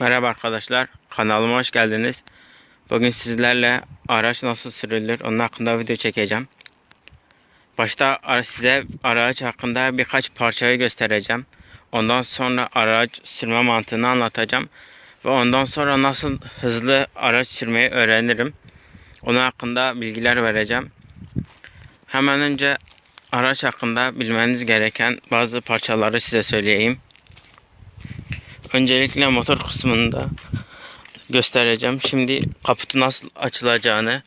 Merhaba arkadaşlar, kanalıma hoş geldiniz. Bugün sizlerle araç nasıl sürülür onun hakkında video çekeceğim. Başta size araç hakkında birkaç parçayı göstereceğim. Ondan sonra araç sürme mantığını anlatacağım. Ve ondan sonra nasıl hızlı araç sürmeyi öğrenirim. Onun hakkında bilgiler vereceğim. Hemen önce araç hakkında bilmeniz gereken bazı parçaları size söyleyeyim. Öncelikle motor kısmında göstereceğim. Şimdi kaputu nasıl açılacağını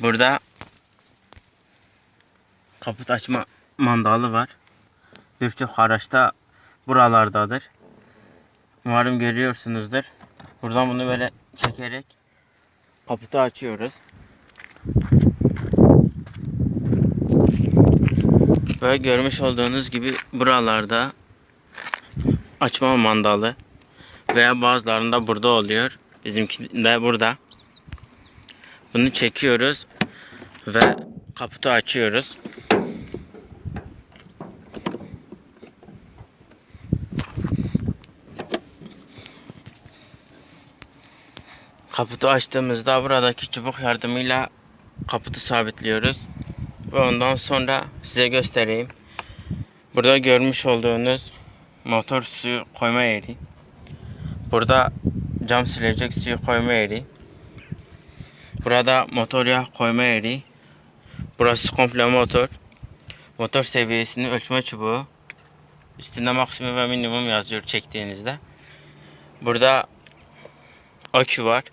burada kaput açma mandalı var. Birçok araçta buralardadır. Umarım görüyorsunuzdur. Buradan bunu böyle çekerek kaputu açıyoruz. Ve görmüş olduğunuz gibi buralarda açma mandalı veya bazılarında burada oluyor. Bizimki de burada. Bunu çekiyoruz ve kaputu açıyoruz. Kaputu açtığımızda buradaki çubuk yardımıyla kaputu sabitliyoruz. Ve ondan sonra size göstereyim. Burada görmüş olduğunuz motor suyu koyma yeri. Burada cam silecek suyu koyma yeri. Burada motor yağ koyma yeri. Burası komple motor. Motor seviyesini ölçme çubuğu. Üstünde maksimum ve minimum yazıyor çektiğinizde. Burada akü var.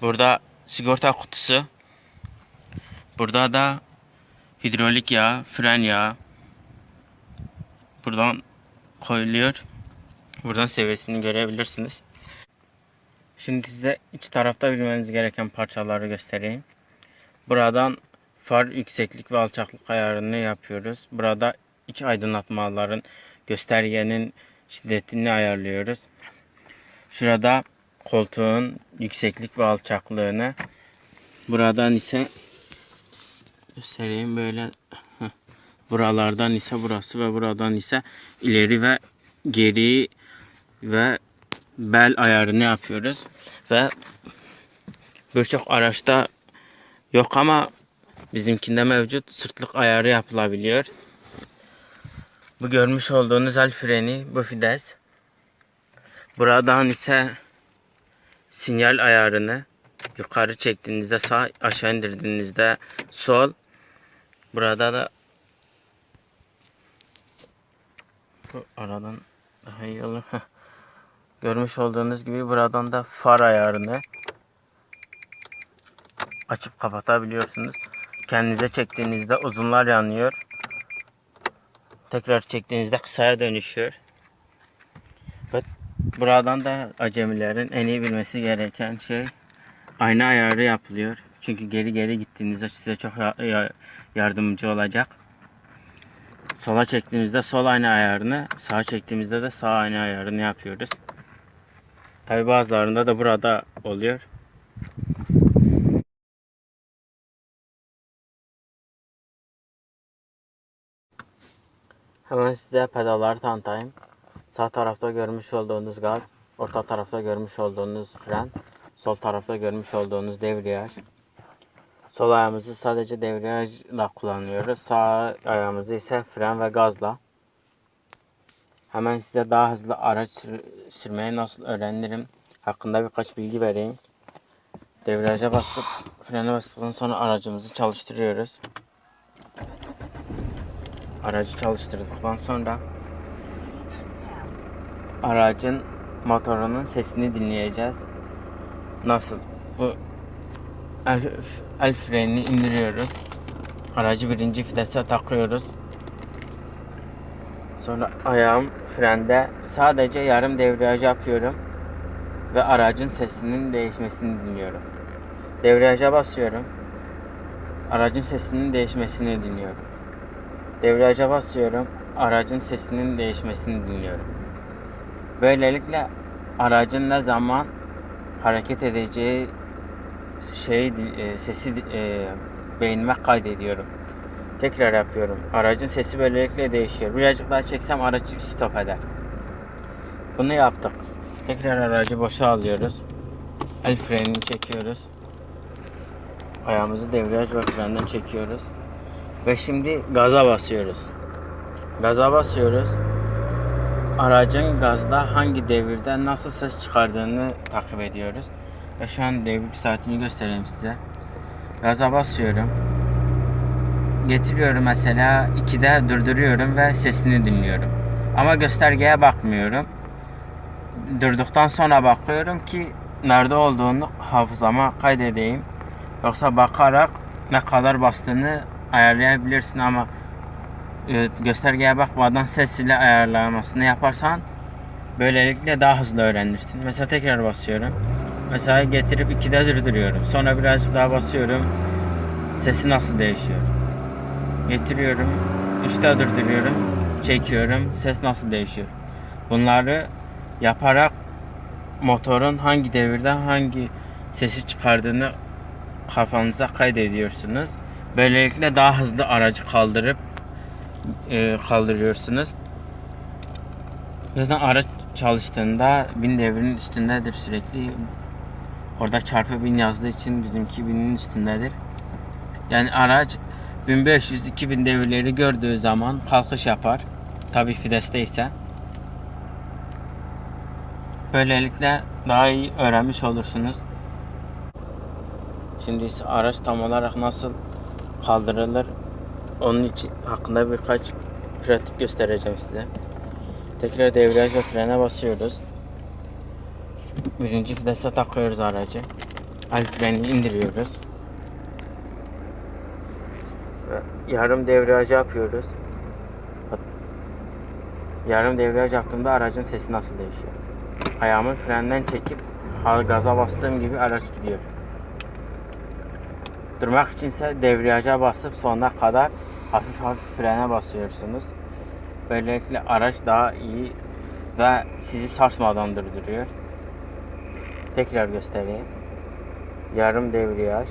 Burada sigorta kutusu. Burada da hidrolik yağ, fren yağı. Buradan koyuluyor. Buradan seviyesini görebilirsiniz. Şimdi size iç tarafta bilmeniz gereken parçaları göstereyim. Buradan far yükseklik ve alçaklık ayarını yapıyoruz. Burada iç aydınlatmaların göstergenin şiddetini ayarlıyoruz. Şurada koltuğun yükseklik ve alçaklığını. Buradan ise göstereyim böyle. Buralardan ise burası ve buradan ise ileri ve geri ve bel ayarını yapıyoruz ve birçok araçta yok ama bizimkinde mevcut sırtlık ayarı yapılabiliyor. Bu görmüş olduğunuz el freni bu fides. Buradan ise sinyal ayarını yukarı çektiğinizde sağ aşağı indirdiğinizde sol burada da bu aradan daha iyi olur. Görmüş olduğunuz gibi buradan da far ayarını açıp kapatabiliyorsunuz. Kendinize çektiğinizde uzunlar yanıyor. Tekrar çektiğinizde kısaya dönüşüyor. Ve buradan da acemilerin en iyi bilmesi gereken şey ayna ayarı yapılıyor. Çünkü geri geri gittiğinizde size çok ya- ya- yardımcı olacak. Sola çektiğimizde sol ayna ayarını, sağa çektiğimizde de sağ ayna ayarını yapıyoruz. Tabi bazılarında da burada oluyor. Hemen size pedalları tanıtayım. Sağ tarafta görmüş olduğunuz gaz, orta tarafta görmüş olduğunuz fren, sol tarafta görmüş olduğunuz debriyaj. Sol ayağımızı sadece debriyajla kullanıyoruz. Sağ ayağımızı ise fren ve gazla. Hemen size daha hızlı araç sür- sürmeyi nasıl öğrenirim hakkında birkaç bilgi vereyim. Debriyaja basıp frene bastıktan sonra aracımızı çalıştırıyoruz. Aracı çalıştırdıktan sonra aracın motorunun sesini dinleyeceğiz. Nasıl? Bu el, el frenini indiriyoruz. Aracı birinci vitese takıyoruz. Sonra ayağım frende sadece yarım debriyaj yapıyorum ve aracın sesinin değişmesini dinliyorum. Debriyaja basıyorum. Aracın sesinin değişmesini dinliyorum. Debriyaja basıyorum. Aracın sesinin değişmesini dinliyorum. Böylelikle aracın ne zaman hareket edeceği şey e, sesi e, beynime kaydediyorum. Tekrar yapıyorum. Aracın sesi böylelikle değişiyor. Birazcık daha çeksem araç stop eder. Bunu yaptık. Tekrar aracı boşa alıyoruz. El frenini çekiyoruz. Ayağımızı debriyaj ve frenden çekiyoruz. Ve şimdi gaza basıyoruz. Gaza basıyoruz. Aracın gazda hangi devirde nasıl ses çıkardığını takip ediyoruz. Ve şu an devir saatini göstereyim size. Gaza basıyorum. Getiriyorum mesela 2'de durduruyorum ve sesini dinliyorum. Ama göstergeye bakmıyorum. Durduktan sonra bakıyorum ki nerede olduğunu hafızama kaydedeyim. Yoksa bakarak ne kadar bastığını ayarlayabilirsin ama e, göstergeye bakmadan ses ile ayarlamasını yaparsan böylelikle daha hızlı öğrenirsin. Mesela tekrar basıyorum. Mesela getirip 2'de durduruyorum. Sonra birazcık daha basıyorum. Sesi nasıl değişiyor? Getiriyorum. 3'te durduruyorum. Çekiyorum. Ses nasıl değişiyor? Bunları yaparak motorun hangi devirde hangi sesi çıkardığını kafanıza kaydediyorsunuz. Böylelikle daha hızlı aracı kaldırıp e, kaldırıyorsunuz. Zaten araç çalıştığında bin devrin üstündedir sürekli. Orada çarpı bin yazdığı için bizimki binin üstündedir. Yani araç 1500-2000 devirleri gördüğü zaman kalkış yapar. Tabi fideste ise. Böylelikle daha iyi öğrenmiş olursunuz. Şimdi ise araç tam olarak nasıl kaldırılır onun için hakkında birkaç pratik göstereceğim size. Tekrar debriyaj ve frene basıyoruz. Birinci vitese takıyoruz aracı. El freni indiriyoruz. Yarım debriyaj yapıyoruz. Yarım debriyaj yaptığımda aracın sesi nasıl değişiyor? Ayağımı frenden çekip gaza bastığım gibi araç gidiyor. Durmak içinse debriyaja basıp sonuna kadar hafif hafif frene basıyorsunuz. Böylelikle araç daha iyi ve sizi sarsmadan durduruyor. Tekrar göstereyim. Yarım debriyaj.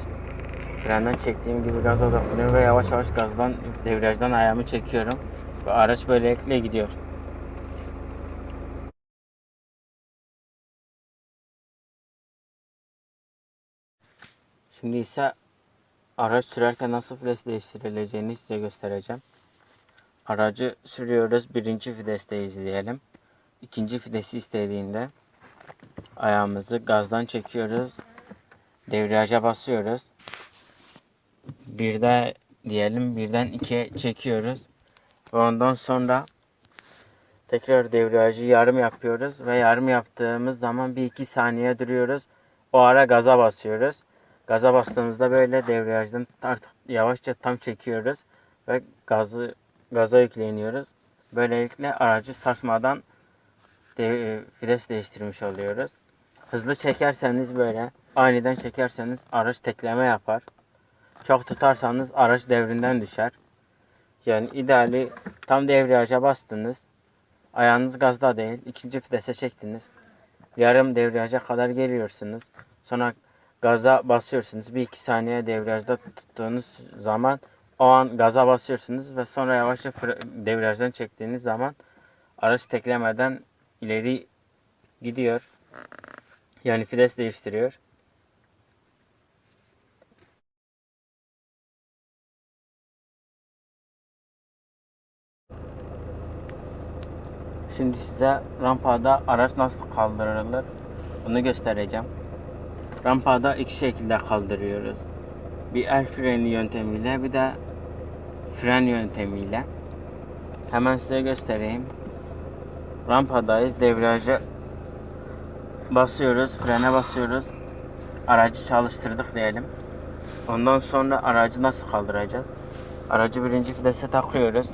Frenden çektiğim gibi gaza dokunuyor ve yavaş yavaş gazdan debriyajdan ayağımı çekiyorum. Ve araç böylelikle gidiyor. Şimdi ise araç sürerken nasıl vites değiştirileceğini size göstereceğim. Aracı sürüyoruz. Birinci vitesteyiz diyelim. İkinci vitesi istediğinde ayağımızı gazdan çekiyoruz. Debriyaja basıyoruz. Birde diyelim birden ikiye çekiyoruz. Ondan sonra tekrar debriyajı yarım yapıyoruz. Ve yarım yaptığımız zaman bir iki saniye duruyoruz. O ara gaza basıyoruz. Gaza bastığımızda böyle debriyajdan artık yavaşça tam çekiyoruz ve gazı gaza yükleniyoruz. Böylelikle aracı sarsmadan de, vites değiştirmiş oluyoruz. Hızlı çekerseniz böyle aniden çekerseniz araç tekleme yapar. Çok tutarsanız araç devrinden düşer. Yani ideali tam debriyaja bastınız. Ayağınız gazda değil. ikinci vitese çektiniz. Yarım debriyaja kadar geliyorsunuz. Sonra gaza basıyorsunuz. Bir iki saniye debriyajda tuttuğunuz zaman o an gaza basıyorsunuz ve sonra yavaşça debriyajdan çektiğiniz zaman araç teklemeden ileri gidiyor. Yani fides değiştiriyor. Şimdi size rampada araç nasıl kaldırılır bunu göstereceğim. Rampada iki şekilde kaldırıyoruz. Bir el freni yöntemiyle bir de fren yöntemiyle. Hemen size göstereyim. Rampadayız. Debriyajı basıyoruz. Frene basıyoruz. Aracı çalıştırdık diyelim. Ondan sonra aracı nasıl kaldıracağız? Aracı birinci vitese takıyoruz.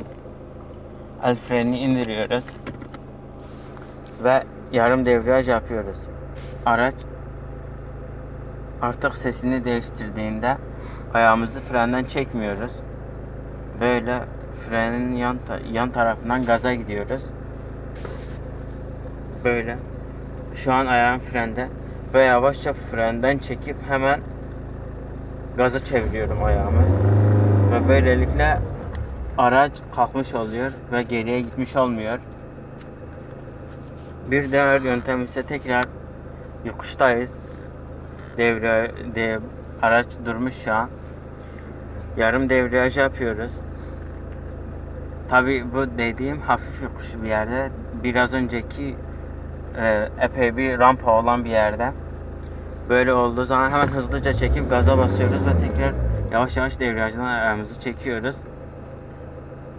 El frenini indiriyoruz. Ve yarım debriyaj yapıyoruz. Araç artık sesini değiştirdiğinde ayağımızı frenden çekmiyoruz. Böyle frenin yan yan tarafından gaza gidiyoruz. Böyle. Şu an ayağım frende ve yavaşça frenden çekip hemen gaza çeviriyorum ayağımı. Ve böylelikle araç kalkmış oluyor ve geriye gitmiş olmuyor. Bir diğer yöntem ise tekrar yokuştayız. Devre, de, araç durmuş şu an. Yarım devriyaj yapıyoruz. Tabi bu dediğim hafif yokuş bir yerde. Biraz önceki e, epey bir rampa olan bir yerde. Böyle olduğu zaman hemen hızlıca çekip gaza basıyoruz ve tekrar yavaş yavaş devriyajdan ayağımızı çekiyoruz.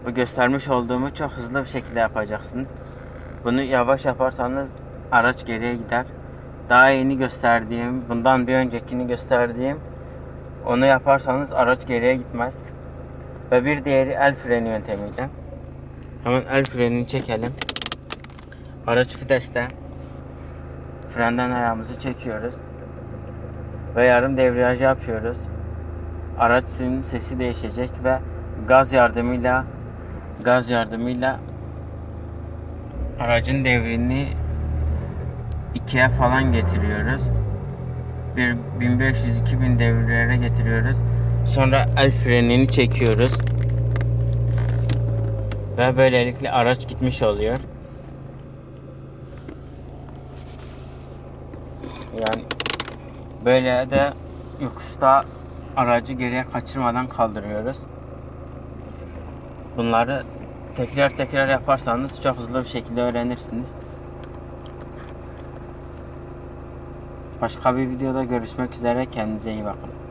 Bu göstermiş olduğumu çok hızlı bir şekilde yapacaksınız. Bunu yavaş yaparsanız araç geriye gider. Daha yeni gösterdiğim, bundan bir öncekini gösterdiğim onu yaparsanız araç geriye gitmez. Ve bir diğeri el freni yöntemiyle. Hemen el frenini çekelim. Araç viteste. Frenden ayağımızı çekiyoruz. Ve yarım debriyaj yapıyoruz. Aracın sesi değişecek ve gaz yardımıyla gaz yardımıyla aracın devrini ikiye falan getiriyoruz. Bir 1500-2000 devirlere getiriyoruz. Sonra el frenini çekiyoruz. Ve böylelikle araç gitmiş oluyor. Yani böyle de yokuşta aracı geriye kaçırmadan kaldırıyoruz. Bunları tekrar tekrar yaparsanız çok hızlı bir şekilde öğrenirsiniz. Başka bir videoda görüşmek üzere. Kendinize iyi bakın.